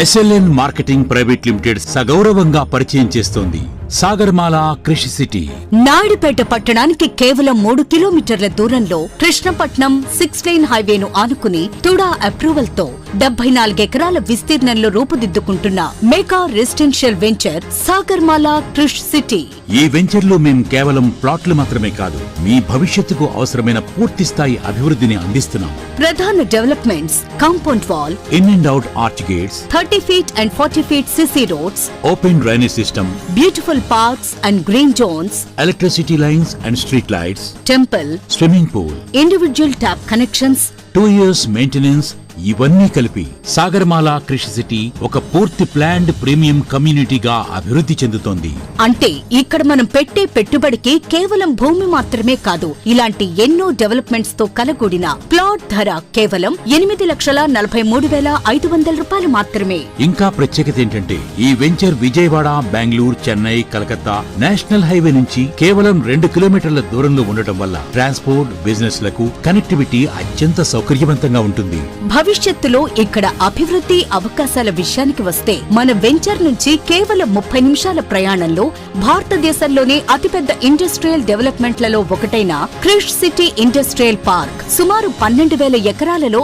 SLN marketing private limited సగౌరవంగా పరిచయం చేస్తోంది. సాగర్మాల కృషి సిటీ. నాయుడుపేట పట్టణానికి కేవలం మూడు కిలోమీటర్ల దూరంలో కృష్ణపట్నం సిక్స్ లైన్ హైవేను ఆనుకుని తుడా అప్రూవల్తో డెబ్బై నాలుగెకరాల విస్తీర్ణంలో రూపుదిద్దుకుంటున్న mega residential venture Sagarmala Krishi city. ఈ వెంచర్లో మేం కేవలం ప్లాట్లు మాత్రమే కాదు మీ భవిష్యత్తుకు అవసరమైన పూర్తి స్థాయి అభివృద్ధిని అందిస్తున్నాం. ప్రధాన developments compound wall in and out arch gates thirty feet and forty feet CC roads open drainage system beautiful parks and green zones electricity lines and street lights temple swimming pool individual tap connections two years maintenance ఇవన్నీ కలిపి Sagarmala Krishi city ఒక పూర్తి planned premium కమ్యూనిటీగా అభివృద్ధి చెందుతోంది. అంటే ఇక్కడ మనం పెట్టే పెట్టుబడికి కేవలం భూమి మాత్రమే కాదు ఇలాంటి ఎన్నో డెవలప్మెంట్స్తో కలగూడిన ప్లాట్ ధర కేవలం ఎనిమిది లక్షల నలభై మూడు వేల ఐదు వందల రూపాయలు మాత్రమే. ఇంకా ప్రత్యేకత ఏంటంటే ఈ venture Vijayawada Bengaluru Chennai Calcutta national highway నుంచి కేవలం రెండు కిలోమీటర్ల దూరంలో ఉండటం వల్ల ట్రాన్స్పోర్ట్ బిజినెస్లకు కనెక్టివిటీ అత్యంత సౌకర్యవంతంగా ఉంటుంది. భవిష్యత్తులో ఇక్కడ అభివృద్ధి అవకాశాల విషయానికి వస్తే మన వెంచర్ నుంచి కేవలం ముప్పై నిమిషాల ప్రయాణంలో భారతదేశంలోనే అతిపెద్ద ఇండస్ట్రియల్ డెవలప్మెంట్లలో ఒకటైన క్రిష్ సిటీ ఇండస్ట్రియల్ పార్క్ సుమారు పన్నెండు వేల ఎకరాలలో